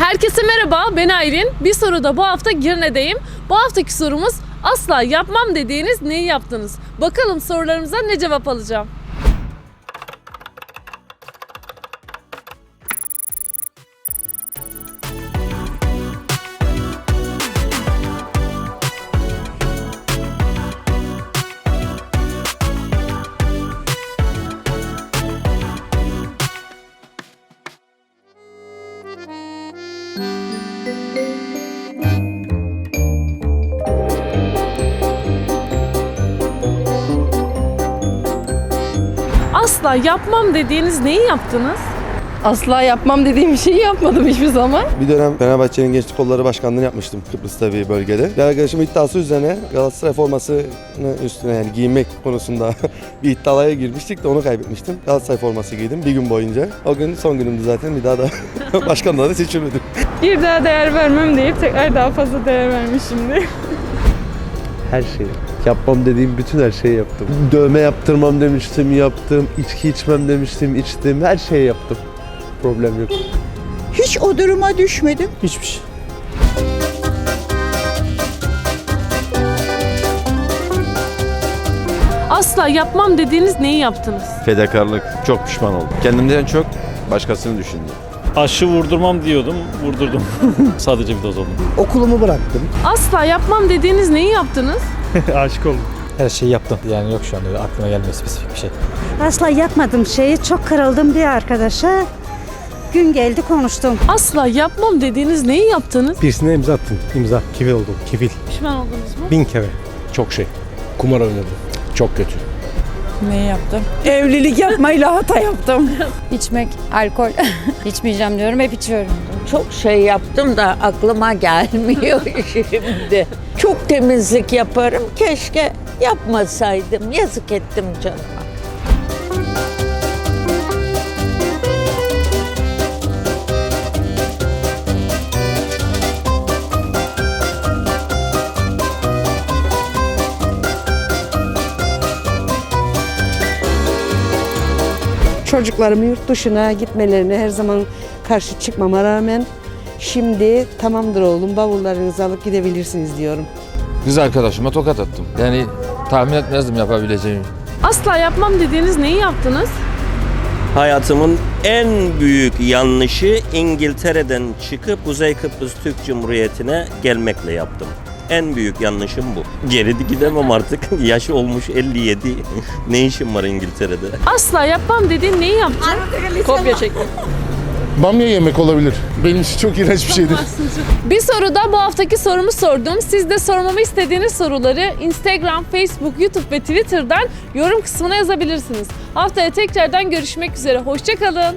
Herkese merhaba, ben Aylin. Bir soruda bu hafta Girne'deyim. Bu haftaki sorumuz asla yapmam dediğiniz neyi yaptınız? Bakalım sorularımıza ne cevap alacağım? Asla yapmam dediğiniz neyi yaptınız? Asla yapmam dediğim şeyi yapmadım hiçbir zaman. Bir dönem Fenerbahçe'nin Gençlik Kolları Başkanlığı'nı yapmıştım Kıbrıs'ta bir bölgede. Bir arkadaşım iddiası üzerine Galatasaray formasını üstüne yani giymek konusunda bir iddiaya girmiştik de onu kaybetmiştim. Galatasaray forması giydim bir gün boyunca. O gün son günümdü zaten bir daha da başkanlığa da seçilmedim. Bir daha değer vermem deyip tekrar daha fazla değer vermiş şimdi. Her şeyi. Yapmam dediğim bütün her şeyi yaptım. Dövme yaptırmam demiştim, yaptım. İçki içmem demiştim, içtim. Her şeyi yaptım. Problem yok. Hiç o duruma düşmedim. Hiçbir şey. Asla yapmam dediğiniz neyi yaptınız? Fedakarlık. Çok pişman oldum. Kendimden çok başkasını düşündüm. Aşı vurdurmam diyordum, vurdurdum. Sadece bir doz oldum. Okulumu bıraktım. Asla yapmam dediğiniz neyi yaptınız? Aşık oldum. Her şeyi yaptım. Yani yok şu anda öyle aklıma gelmiyor spesifik bir şey. Asla yapmadım şeyi. Çok kırıldım bir arkadaşa. Gün geldi konuştum. Asla yapmam dediğiniz neyi yaptınız? Birisine imza attım. İmza. Kivil oldum. Kivil. Pişman oldunuz mu? Bin kere. Çok şey. Kumar oynadım. Çok kötü. Neyi yaptım? Evlilik yapmayla hata yaptım. İçmek, alkol. İçmeyeceğim diyorum, hep içiyorum. Çok şey yaptım da aklıma gelmiyor şimdi. Çok temizlik yaparım. Keşke yapmasaydım. Yazık ettim canıma. Çocuklarımı yurt dışına gitmelerine her zaman karşı çıkmama rağmen şimdi tamamdır oğlum bavullarınızı alıp gidebilirsiniz diyorum. Kız arkadaşıma tokat attım. Yani tahmin etmezdim yapabileceğimi. Asla yapmam dediğiniz neyi yaptınız? Hayatımın en büyük yanlışı İngiltere'den çıkıp Kuzey Kıbrıs Türk Cumhuriyeti'ne gelmekle yaptım. En büyük yanlışım bu. Geri de gidemem artık. Yaş olmuş 57. ne işim var İngiltere'de? Asla yapmam dediğin neyi yaptın? Kopya çektim. Bamya yemek olabilir. Benim için çok iğrenç bir şeydir. Bir soruda bu haftaki sorumu sordum. Siz de sormamı istediğiniz soruları Instagram, Facebook, YouTube ve Twitter'dan yorum kısmına yazabilirsiniz. Haftaya tekrardan görüşmek üzere. Hoşçakalın.